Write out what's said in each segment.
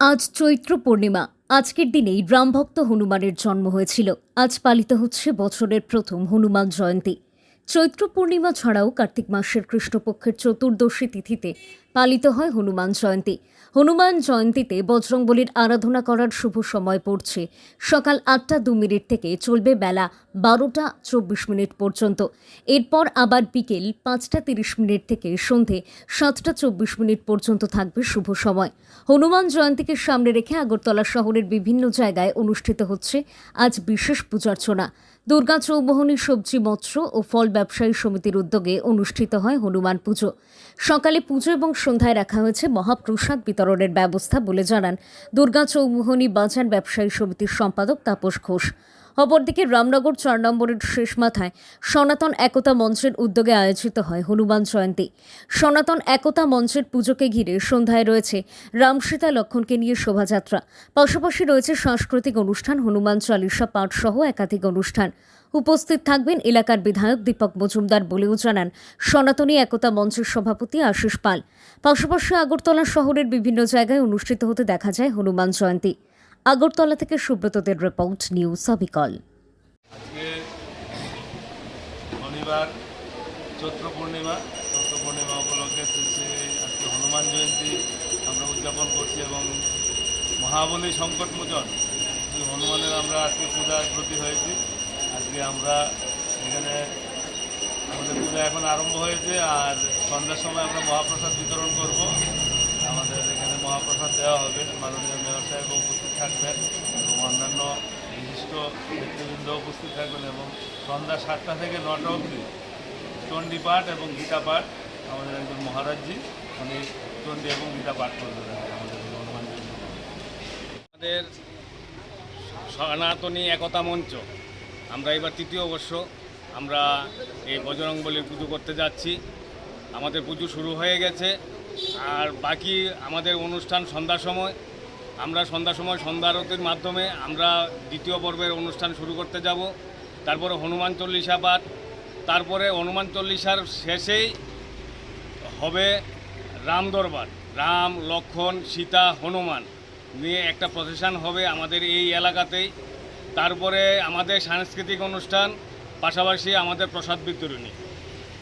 আজ চৈত্র পূর্ণিমা। আজকের দিনেই রামভক্ত হনুমানের জন্ম হয়েছিল। আজ পালিত হচ্ছে বছরের প্রথম হনুমান জয়ন্তী। চৈত্র পূর্ণিমা ছাড়াও কার্তিক মাসের কৃষ্ণপক্ষের চতুর্দশী তিথিতে পালিত হয় হনুমান জয়ন্তী। হনুমান জয়ন্তীতে বজরংবলীর আরাধনা করার শুভ সময় পড়ছে। সকাল আটটা দু মিনিট থেকে চলবে বেলা বারোটা চব্বিশ মিনিট পর্যন্ত। এরপর আবার বিকেল পাঁচটা তিরিশ মিনিট থেকে সন্ধে সাতটা চব্বিশ মিনিট পর্যন্ত থাকবে শুভ সময়। হনুমান জয়ন্তীকে সামনে রেখে আগরতলা শহরের বিভিন্ন জায়গায় অনুষ্ঠিত হচ্ছে আজ বিশেষ পূজার্চনা। দুর্গা চৌবহনী সবজি, মৎস্য ও ফল ব্যবসায়ী সমিতির উদ্যোগে অনুষ্ঠিত হয় হনুমান পুজো। সকালে পুজো এবং সন্ধ্যায় রাখা হয়েছে মহাপ্রসাদ বিতরণের ব্যবস্থা বলে জানান দুর্গা চৌমুহনী বাজার ব্যবসায়ী সমিতির সম্পাদক তাপস ঘোষ। অপরদিকে রামনগর চার নম্বরের শেষ মাথায় সনাতন একতা মঞ্চের উদ্যোগে আয়োজিত হয় হনুমান জয়ন্তী। সনাতন একতা মঞ্চের পুজোকে ঘিরে সন্ধ্যায় রয়েছে রামসীতা লক্ষণকে নিয়ে শোভাযাত্রা। পাশাপাশি রয়েছে সাংস্কৃতিক অনুষ্ঠান, হনুমান চালিসা পাঠ সহ একাধিক অনুষ্ঠান। উপস্থিত থাকবেন এলাকার বিধায়ক দীপক মজুমদার বলেও জানান, সনাতনী একতা মঞ্চের সভাপতি আশিস পাল। পাশাপাশি আগরতলা শহরের বিভিন্ন জায়গায় অনুষ্ঠিত হতে দেখা যায় হনুমান জয়ন্তী। আগরতলা থেকে সুব্রতদের রিপোর্ট, নিউজ অবিকল। শনিবার, চৈত্র পূর্ণিমা চৈত্র পূর্ণিমা উপলক্ষে আজকে হনুমান জয়ন্তী আমরা উদযাপন করছি এবং মহাবলী সংকট মোচন হনুমানের আমরা আজকে পূজার প্রতি হয়েছি। আজকে আমরা এখানে আমাদের পূজা এখন আরম্ভ হয়েছে আর সন্ধ্যার সময় আমরা মহাপ্রসাদ বিতরণ করব। আমাদের এখানে মহাপ্রসাদ দেওয়া হবে, মাননীয় মেয়র সাহেব উপস্থিত থাকবেন এবং অন্যান্য বিশিষ্ট নেতৃবৃন্দ উপস্থিত থাকবেন এবং সন্ধ্যা সাতটা থেকে নটা অবধি চণ্ডী পাঠ এবং গীতা পাঠ আমাদের একজন মহারাজজি, উনি চণ্ডী এবং গীতা পাঠ করবেন আমাদের আমাদের সনাতনী একতা মঞ্চ, আমরা এবার তৃতীয় বর্ষ, আমরা এই বজরংবলীর পুজো করতে যাচ্ছি। আমাদের পুজো শুরু হয়ে গেছে, আর বাকি আমাদের অনুষ্ঠান সন্ধ্যার সময়। আমরা সন্ধ্যার সময় সন্ধ্যা আরতির মাধ্যমে আমরা দ্বিতীয় পর্বের অনুষ্ঠান শুরু করতে যাব। তারপরে হনুমান চল্লিশা পাঠ, তারপরে হনুমান চল্লিশার শেষেই হবে রাম দরবার। রাম, লক্ষণ, সীতা, হনুমান নিয়ে একটা প্রসেশন হবে আমাদের এই এলাকাতেই। তারপরে আমাদের সাংস্কৃতিক অনুষ্ঠান, পাশাপাশি আমাদের প্রসাদ বিতরণী।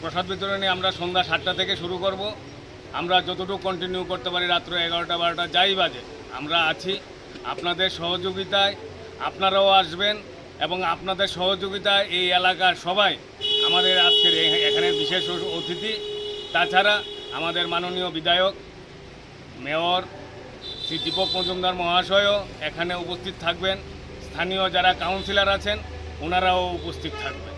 প্রসাদ বিতরণী আমরা সন্ধ্যা সাতটা থেকে শুরু করব। আমরা যতটুকু কন্টিনিউ করতে পারি রাত্র এগারোটা, বারোটা, যাই বাজে। আমরা আছি আপনাদের সহযোগিতায়, আপনারাও আসবেন এবং আপনাদের সহযোগিতায় এই এলাকার সবাই আমাদের আজকের এখানে বিশেষ অতিথি। তাছাড়া আমাদের মাননীয় বিধায়ক, মেয়র শ্রী দীপক মজুমদার মহাশয়ও এখানে উপস্থিত থাকবেন। স্থানীয় যারা কাউন্সিলর আছেন, ওনারাও উপস্থিত থাকবেন।